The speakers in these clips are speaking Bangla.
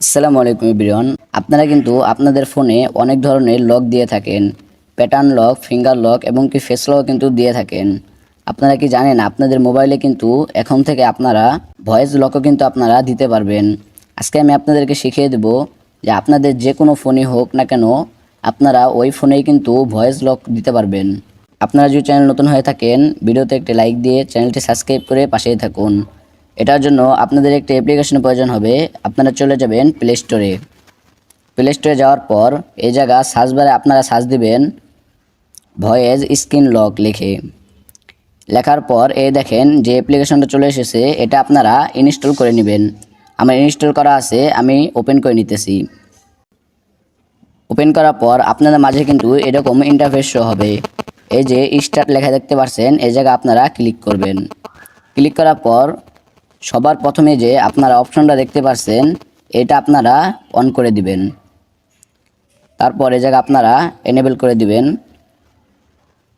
আসসালামু আলাইকুম ইব্রিয়ন আপনারা কিন্তু আপনাদের ফোনে অনেক ধরনের লক দিয়ে থাকেন। প্যাটার্ন লক, ফিঙ্গার লক এবং কি ফেস লক কিন্তু দিয়ে থাকেন। আপনারা কি জানেন, আপনাদের মোবাইলে কিন্তু এখন থেকে আপনারা ভয়েস লকও কিন্তু আপনারা দিতে পারবেন। আজকে আমি আপনাদেরকে শিখিয়ে দেব যে আপনাদের যে কোনো ফোনই হোক না কেন, আপনারা ওই ফোনেই কিন্তু ভয়েস লক দিতে পারবেন। আপনারা যদি চ্যানেল নতুন হয়ে থাকেন, ভিডিওতে একটি লাইক দিয়ে চ্যানেলটি সাবস্ক্রাইব করে পাশেই থাকুন। এটার জন্য আপনাদের একটি অ্যাপ্লিকেশনের প্রয়োজন হবে। আপনারা চলে যাবেন প্লে স্টোরে প্লে স্টোরে যাওয়ার পর এই জায়গা সার্চ বারে আপনারা সার্চ দিবেন ভয়েস স্ক্রিন লক লিখে। লেখার পর এই দেখেন যে অ্যাপ্লিকেশনটা চলে এসেছে, এটা আপনারা ইনস্টল করে নেবেন। আমার ইনস্টল করা আছে, আমি ওপেন করে নিতেছি। ওপেন করার পর আপনাদের মাঝে কিন্তু এরকম ইন্টারফেস শো হবে। এই যে স্টার্ট লেখা দেখতে পাচ্ছেন এই জায়গা আপনারা ক্লিক করবেন। ক্লিক করার পর সবার প্রথমে যে আপনারা অপশনটা দেখতে পাচ্ছেন এটা আপনারা অন করে দিবেন। তারপর এই জায়গা আপনারা এনেবল করে দিবেন।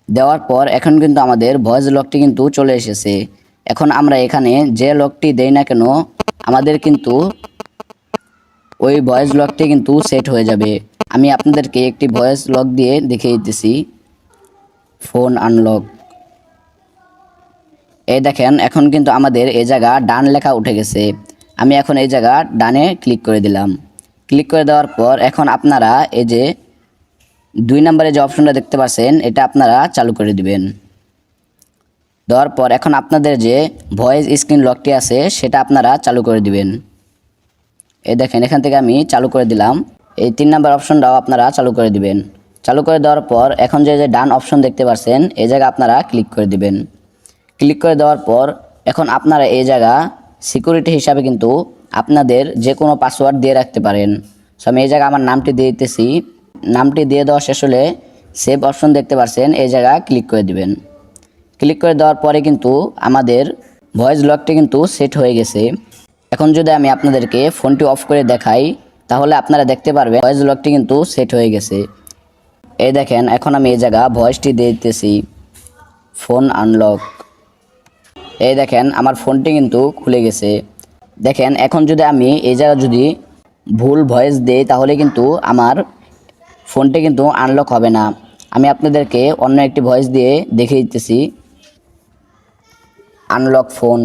দেওয়ার পর এখন কিন্তু আমাদের ভয়েস লকটি কিন্তু চলে এসেছে। এখন আমরা এখানে যে লকটি দেই না কেন, আমাদের কিন্তু ওই ভয়েস লকটি কিন্তু সেট হয়ে যাবে। আমি আপনাদেরকে একটি ভয়েস লক দিয়ে দেখিয়ে দিতেছি। ফোন আনলক এই দেখেন, এখন কিন্তু আমাদের এই জায়গা ডান লেখা উঠে গেছে। আমি এখন এই জায়গা ডানে ক্লিক করে দিলাম। ক্লিক করে দেওয়ার পর এখন আপনারা এই যে দুই নম্বরে যে অপশনটা দেখতে পাচ্ছেন এটা আপনারা চালু করে দিবেন। দেওয়ার পর এখন আপনাদের যে ভয়েস স্ক্রিন লকটি আছে, সেটা আপনারা চালু করে দিবেন। এই দেখেন, এখান থেকে আমি চালু করে দিলাম। এই তিন নাম্বার অপশনটাও আপনারা চালু করে দিবেন। চালু করে দেওয়ার পর এখন যে যে ডান অপশন দেখতে পাচ্ছেন এই জায়গা আপনারা ক্লিক করে দিবেন। ক্লিক করে দেওয়ার পর এখন আপনারা এই জায়গা সিকিউরিটি হিসাবে কিন্তু আপনাদের যে কোনো পাসওয়ার্ড দিয়ে রাখতে পারেন। সো আমি এই জায়গা আমার নামটি দিয়ে দিতেছি। নামটি দিয়ে দেওয়া শেষ হলে সেভ অপশন দেখতে পাচ্ছেন এই জায়গা ক্লিক করে দিবেন। ক্লিক করে দেওয়ার পরে কিন্তু আমাদের ভয়েস লকটি কিন্তু সেট হয়ে গেছে। এখন যদি আমি আপনাদেরকে ফোনটি অফ করে দেখাই, তাহলে আপনারা দেখতে পারবেন ভয়েস লকটি কিন্তু সেট হয়ে গেছে। এই দেখেন, এখন আমি এই জায়গা ভয়েসটি দিয়ে দিতেছি। ফোন আনলক এই দেখেন, আমার ফোনটি কিন্তু খুলে গেছে। দেখেন, এখন যদি আমি এই জায়গা যদি ভুল ভয়েস দেই, তাহলে কিন্তু আমার ফোনটি কিন্তু আনলক হবে না। আমি আপনাদেরকে অন্য একটি ভয়েস দিয়ে দেখিয়ে দিতেছি। আনলক ফোন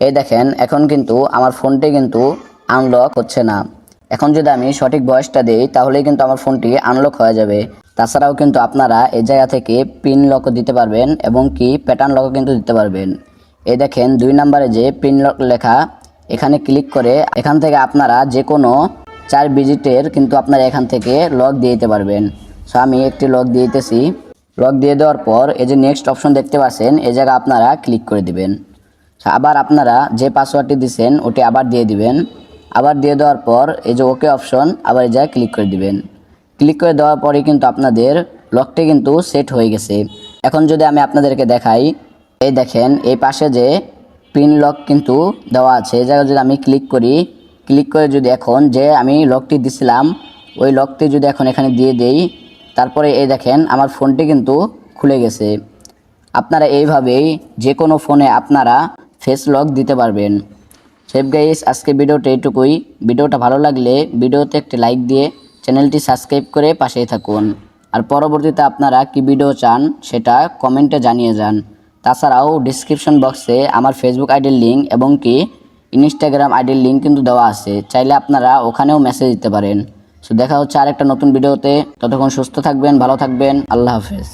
এই দেখেন, এখন কিন্তু আমার ফোনটি কিন্তু আনলক হচ্ছে না। এখন যদি আমি সঠিক বয়সটা দিই তাহলে কিন্তু আমার ফোনটি আনলক হয়ে যাবে। তাছাড়াও কিন্তু আপনারা এই জায়গা থেকে পিন লকও দিতে পারবেন এবং কি প্যাটার্ন লকও কিন্তু দিতে পারবেন। এই দেখেন দুই নম্বরে যে পিন লক লেখা, এখানে ক্লিক করে এখান থেকে আপনারা যে কোনো চার ডিজিটের কিন্তু আপনারা এখান থেকে লক দিয়ে দিতে পারবেন। সো আমি একটি লক দিয়ে দিতেছি। লক দিয়ে দেওয়ার পর এই যে নেক্সট অপশন দেখতে পাচ্ছেন, এই জায়গা আপনারা ক্লিক করে দিবেন। আবার আপনারা যে পাসওয়ার্ডটি দিচ্ছেন ওটি আবার দিয়ে দিবেন। আবার দিয়ে দেওয়ার পর এই যে ওকে অপশন আবার এই জায়গায় ক্লিক করে দিবেন। ক্লিক করে দেওয়ার পরে কিন্তু আপনাদের লকটি কিন্তু সেট হয়ে গেছে। এখন যদি আমি আপনাদেরকে দেখাই, এই দেখেন, এই পাশে যে পিন লক কিন্তু দেওয়া আছে, এই জায়গায় যদি আমি ক্লিক করি, ক্লিক করে যদি এখন যে আমি লকটি দিছিলাম, ওই লকটি যদি এখন এখানে দিয়ে দেই, তারপরে এই দেখেন, আমার ফোনটি কিন্তু খুলে গেছে। আপনারা এইভাবেই যে কোনো ফোনে আপনারা ফেস লক দিতে পারবেন। সেভ গাইস আজকে ভিডিওটা এইটুকুই। ভিডিওটা ভালো লাগলে ভিডিওতে একটি লাইক দিয়ে চ্যানেলটি সাবস্ক্রাইব করে পাশেই থাকুন। আর পরবর্তীতে আপনারা কি ভিডিও চান সেটা কমেন্টে জানিয়ে যান। তাছাড়াও ডিসক্রিপশন বক্সে আমার ফেসবুক আইডির লিঙ্ক এবং কি ইনস্টাগ্রাম আইডির লিঙ্ক কিন্তু দেওয়া আছে। চাইলে আপনারা ওখানেও মেসেজ দিতে পারেন। সো দেখা হচ্ছে আরেকটা নতুন ভিডিওতে। ততক্ষণ সুস্থ থাকবেন, ভালো থাকবেন। আল্লাহ হাফেজ।